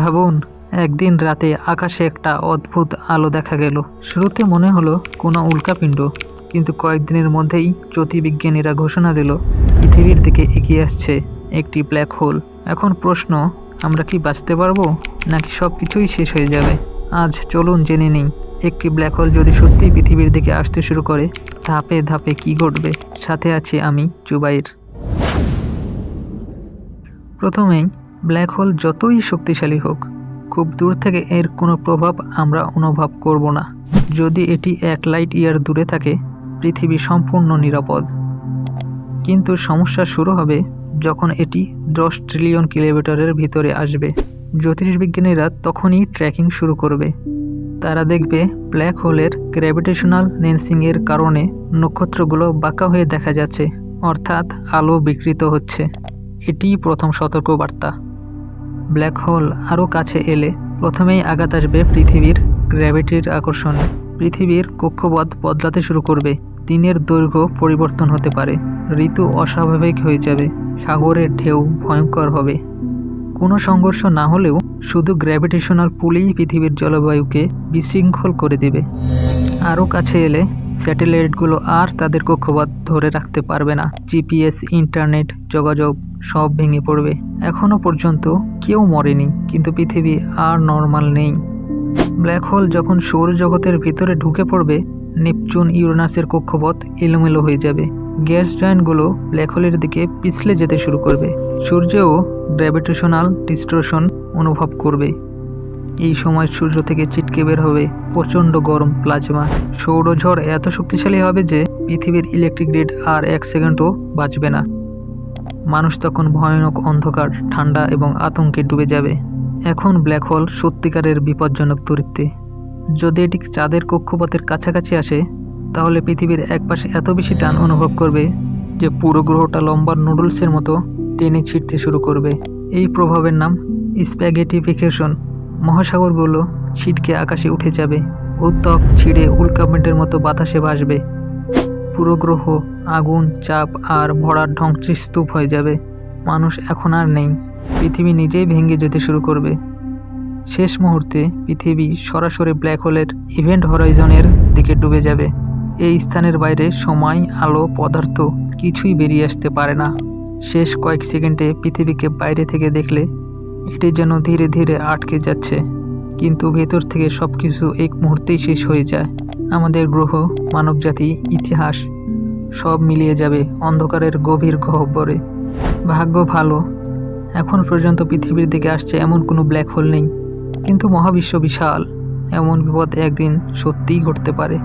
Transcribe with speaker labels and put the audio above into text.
Speaker 1: ভাবুন, একদিন রাতে আকাশে একটা অদ্ভুত আলো দেখা গেল। শুরুতে মনে হলো কোনো উল্কাপিণ্ড কিন্তু কয়েকদিনের মধ্যেই জ্যোতির্বিজ্ঞানীরা ঘোষণা দিল, পৃথিবীর দিকে এগিয়ে আসছে একটি ব্ল্যাক হোল। এখন প্রশ্ন, আমরা কি বাঁচতে পারব, নাকি সব কিছুই শেষ হয়ে যাবে? আজ চলুন জেনে নিই, একটি ব্ল্যাক হোল যদি সত্যিই পৃথিবীর দিকে আসতে শুরু করে, ধাপে ধাপে কি ঘটবে? সাথে আছি আমি, জুবাইর। প্রথমেই ব্ল্যাক হোল যতই শক্তিশালী হোক, খুব দূর থেকে এর কোনো প্রভাব আমরা অনুভব করব না। যদি এটি এক লাইট ইয়ার দূরে থাকে, পৃথিবী সম্পূর্ণ নিরাপদ। কিন্তু সমস্যা শুরু হবে যখন এটি দশ ট্রিলিয়ন কিলোমিটারের ভিতরে আসবে। জ্যোতিষবিজ্ঞানীরা তখনই ট্র্যাকিং শুরু করবে। তারা দেখবে ব্ল্যাক হোলের গ্র্যাভিটেশনাল লেন্সিংয়ের কারণে নক্ষত্রগুলো বাঁকা হয়ে দেখা যাচ্ছে, অর্থাৎ আলো বিকৃত হচ্ছে। এটিই প্রথম সতর্কবার্তা। ব্ল্যাক হোল আরও কাছে এলে প্রথমেই আঘাত আসবে পৃথিবীর গ্র্যাভিটির আকর্ষণে। পৃথিবীর কক্ষপথ বদলাতে শুরু করবে। দিনের দৈর্ঘ্য পরিবর্তন হতে পারে। ঋতু অস্বাভাবিক হয়ে যাবে। সাগরের ঢেউ ভয়ঙ্কর হবে। কোনো সংঘর্ষ না হলেও শুধু গ্র্যাভিটেশনাল পুলেই পৃথিবীর জলবায়ুকে বিশৃঙ্খল করে দেবে। আরও কাছে এলে স্যাটেলাইটগুলো আর তাদের কক্ষপথ ধরে রাখতে পারবে না। জিপিএস, ইন্টারনেট, যোগাযোগ সব ভেঙে পড়বে। এখনও পর্যন্ত কেউ মরেনি, কিন্তু পৃথিবী আর নর্মাল নেই। ব্ল্যাক হোল যখন সৌরজগতের ভিতরে ঢুকে পড়বে, নেপচুন ইউরেনাসের কক্ষপথ এলোমেলো হয়ে যাবে। গ্যাস জয়েন্টগুলো ব্ল্যাক হোলের দিকে পিছলে যেতে শুরু করবে। সূর্যও গ্র্যাভিটেশনাল ডিস্ট্রোশন অনুভব করবে। এই সময় সূর্য থেকে ছিটকে বের হবে প্রচণ্ড গরম প্লাজমা। সৌরঝড় এত শক্তিশালী হবে যে পৃথিবীর ইলেকট্রিক গ্রিড আর এক সেকেন্ডও বাঁচবে না। মানুষ তখন ভয়ানক অন্ধকার, ঠান্ডা এবং আতঙ্কে ডুবে যাবে। এখন ব্ল্যাক হোল সত্যিকারের বিপজ্জনক তরিতে যদি এটি চাঁদের কক্ষপথের কাছাকাছি আসে তাহলে পৃথিবীর একপাশে এত বেশি টান অনুভব করবে যে পুরো গ্রহটা লম্বা নুডলসের মতো টেনে ছিটতে শুরু করবে। এই প্রভাবের নাম স্প্যাগেটিফিকেশন মহাসাগরগুলো ছিটকে আকাশে উঠে যাবে। উত্তক ছিঁড়ে উল্কাপিণ্ডের মতো বাতাসে ভাসবে। পুরো গ্রহ আগুন, চাপ আর ভরার ধ্বংসের স্তূপ হয়ে যাবে। মানুষ এখন আর নেই। পৃথিবী নিজেই ভেঙে যেতে শুরু করবে। শেষ মুহূর্তে পৃথিবী সরাসরি ব্ল্যাক হোলের ইভেন্ট হরাইজনের দিকে ডুবে যাবে। এই স্থানের বাইরে সময়, আলো, পদার্থ কিছুই বেরিয়ে আসতে পারে না। শেষ কয়েক সেকেন্ডে পৃথিবীকে বাইরে থেকে দেখলে এটি যেন ধীরে ধীরে আটকে যাচ্ছে। কিন্তু ভেতর থেকে সব কিছু এক মুহূর্তেই শেষ হয়ে যায়। আমাদের গ্রহ, মানবজাতি, ইতিহাস সব মিলিয়ে যাবে অন্ধকারের গভীর গহ্বরে। ভাগ্য ভালো। এখন পর্যন্ত পৃথিবীর দিকে আসছে এমন কোনো ব্ল্যাক হোল নেই। কিন্তু মহাবিশ্ব বিশাল। এমন বিপদ একদিন সত্যিই ঘটতে পারে।